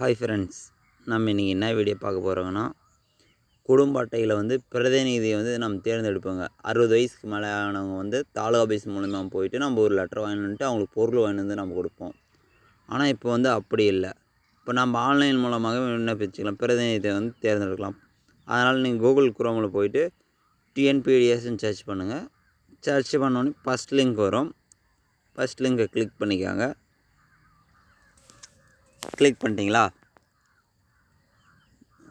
Hi friends நம்ம இன்றைக்கி என்ன வீடியோ பார்க்க போகிறோங்கன்னா குடும்ப அட்டையில் வந்து பிரதிநிதியை வந்து நம்ம தேர்ந்தெடுப்போங்க. அறுபது வயசுக்கு மேலே ஆனவங்க வந்து தாலுகா ஆஃபீஸ் மூலமாக போயிட்டு நம்ம ஒரு லெட்டர் வாங்கிட்டு அவங்களுக்கு பொருள் வாங்கிட்டு வந்து நம்ம கொடுப்போம். ஆனால் இப்போ வந்து அப்படி இல்லை. இப்போ நம்ம ஆன்லைன் மூலமாக விண்ணப்பிச்சுக்கலாம். பிரதிநிதியை வந்து தேர்ந்தெடுக்கலாம். அதனால் நீங்கள் கூகுள் குரோமில் போயிட்டு டிஎன்பிடிஎஸ்ன்னு சர்ச் பண்ணுங்கள் சர்ச் பண்ணோன்னே ஃபஸ்ட் லிங்க் வரும். ஃபஸ்ட் லிங்கை கிளிக் பண்ணிக்காங்க. கிளிக் பண்ணிட்டீங்களா?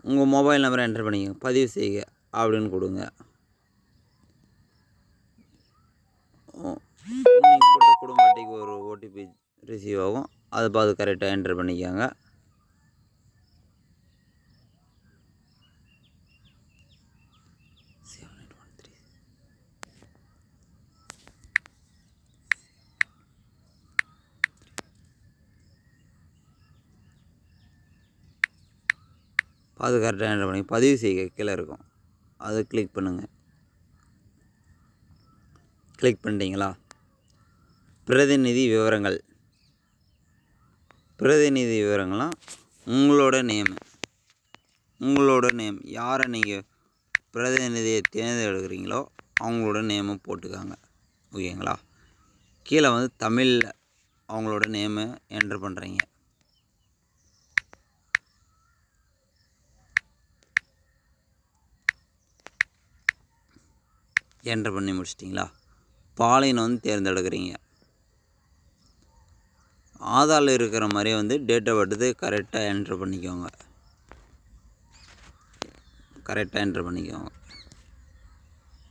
உங்கள் மொபைல் நம்பரை என்டர் பண்ணிக்கோங்க. பதிவு செய்யுங்க அப்படின்னு கொடுங்க. நீங்கள் கொடுத்த குடும்ப அட்டைக்கு ஒரு ஓடிபி ரிசீவ் ஆகும். அதை பார்த்து கரெக்டாக என்டர் பண்ணிக்கோங்க. பார்த்து கரெக்டாக என்டர் பண்ணி பதிவு செய்க. கீழே இருக்கும். அதை கிளிக் பண்ணுங்கள் கிளிக் பண்ணிட்டீங்களா? பிரதிநிதி விவரங்கள். பிரதிநிதி விவரங்கள்லாம் உங்களோட நேம் உங்களோட நேம் யாரை நீங்கள் பிரதிநிதியை தேர்ந்தெடுக்கிறீங்களோ அவங்களோட நேமை போட்டுக்காங்க. ஓகேங்களா? கீழே வந்து தமிழில் அவங்களோட நேமு என்ட்ரு பண்ணுறீங்க என்ட்ரு பண்ணி முடிச்சிட்டிங்களா? பாலினம் வந்து தேர்ந்தெடுக்கிறீங்க. ஆதாரில் இருக்கிற மாதிரி வந்து டேட் ஆஃப் பர்த்து கரெக்டாக என்ட்ரு பண்ணிக்கோங்க. கரெக்டாக என்ட்ரு பண்ணிக்கோங்க.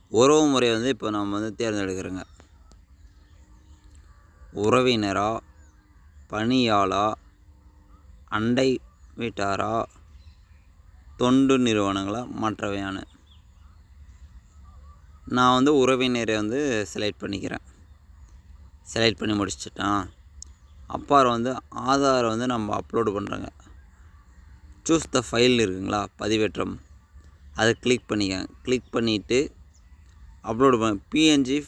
உறவு முறை வந்து இப்போ நம்ம வந்து தேர்ந்தெடுக்கிறோங்க. உறவினரா பணியாளா அண்டை வீட்டாரா தொண்டு நிறுவனங்களா மற்றவையான நான் வந்து உறவினரை வந்து செலக்ட் பண்ணிக்கிறேன். செலக்ட் பண்ணி முடிச்சிட்டேன். அப்பார் வந்து ஆதாரை வந்து நம்ம அப்லோடு பண்ணுறோங்க சூஸ் த ஃபைல் இருக்குங்களா? பதிவேற்றம். அதை கிளிக் பண்ணிக்கங்க. கிளிக் பண்ணிவிட்டு அப்லோடு பண்ண பிஎன்ஜி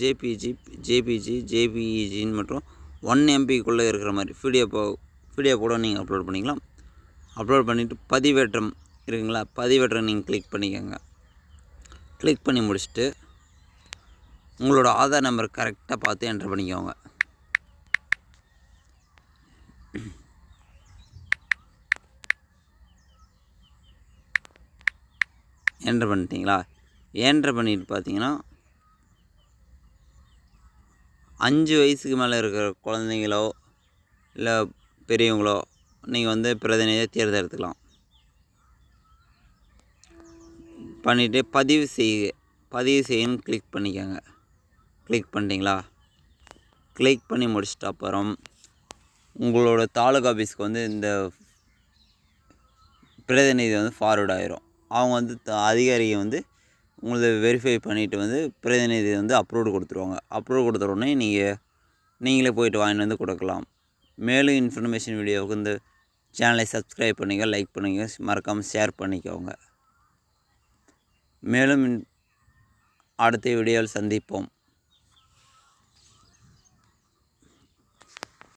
ஜேபிஜி ஜேபிஜி ஜேபிஇஜின்னு மற்றும் ஒன் எம்பிக்குள்ளே இருக்கிற மாதிரி பிடிஎஃப் பிடிஎஃப் கூட நீங்கள் அப்லோட் பண்ணிக்கலாம். அப்லோட் பண்ணிவிட்டு பதிவேற்றம் இருக்குங்களா? பதிவேற்றம் நீங்கள் கிளிக் பண்ணிக்கோங்க. கிளிக் பண்ணி முடிச்சுட்டு உங்களோட ஆதார் நம்பர் கரெக்டாக பார்த்து என்ட்ரு பண்ணிக்கோங்க. என்ட்ரு பண்ணிட்டீங்களா? என்ட்ரு பண்ணிட்டு பார்த்தீங்கன்னா அஞ்சு வயசுக்கு மேலே இருக்கிற குழந்தைங்களோ இல்லை பெரியவங்களோ நீங்கள் வந்து பிரதிநிதியை தேர்ந்தெடுத்துக்கலாம். பண்ணிவிட்டு பதிவு செய்ய பதிவு செய்யணும்னு கிளிக் பண்ணிக்கோங்க. கிளிக் பண்ணிட்டீங்களா? கிளிக் பண்ணி முடிச்சிட்ட அப்புறம் உங்களோட தாலுகா ஆஃபீஸ்க்கு வந்து இந்த பிரதிநிதி வந்து ஃபார்வர்ட் ஆயிரும். அவங்க வந்து த அதிகாரியை வந்து உங்களை வெரிஃபை பண்ணிவிட்டு வந்து பிரதிநிதி வந்து அப்ரூவ்டு கொடுத்துருவாங்க. அப்ரூவ் கொடுத்த உடனே நீங்கள் நீங்களே போயிட்டு வாங்கிட்டு வந்து கொடுக்கலாம். மேலும் இன்ஃபர்மேஷன் வீடியோவுக்கு இந்த சேனலை சப்ஸ்கிரைப் பண்ணிக்க லைக் பண்ணுங்க மறக்காமல் ஷேர் பண்ணிக்கோங்க. மேலும் அடுத்த வீடியோவில் சந்திப்போம்.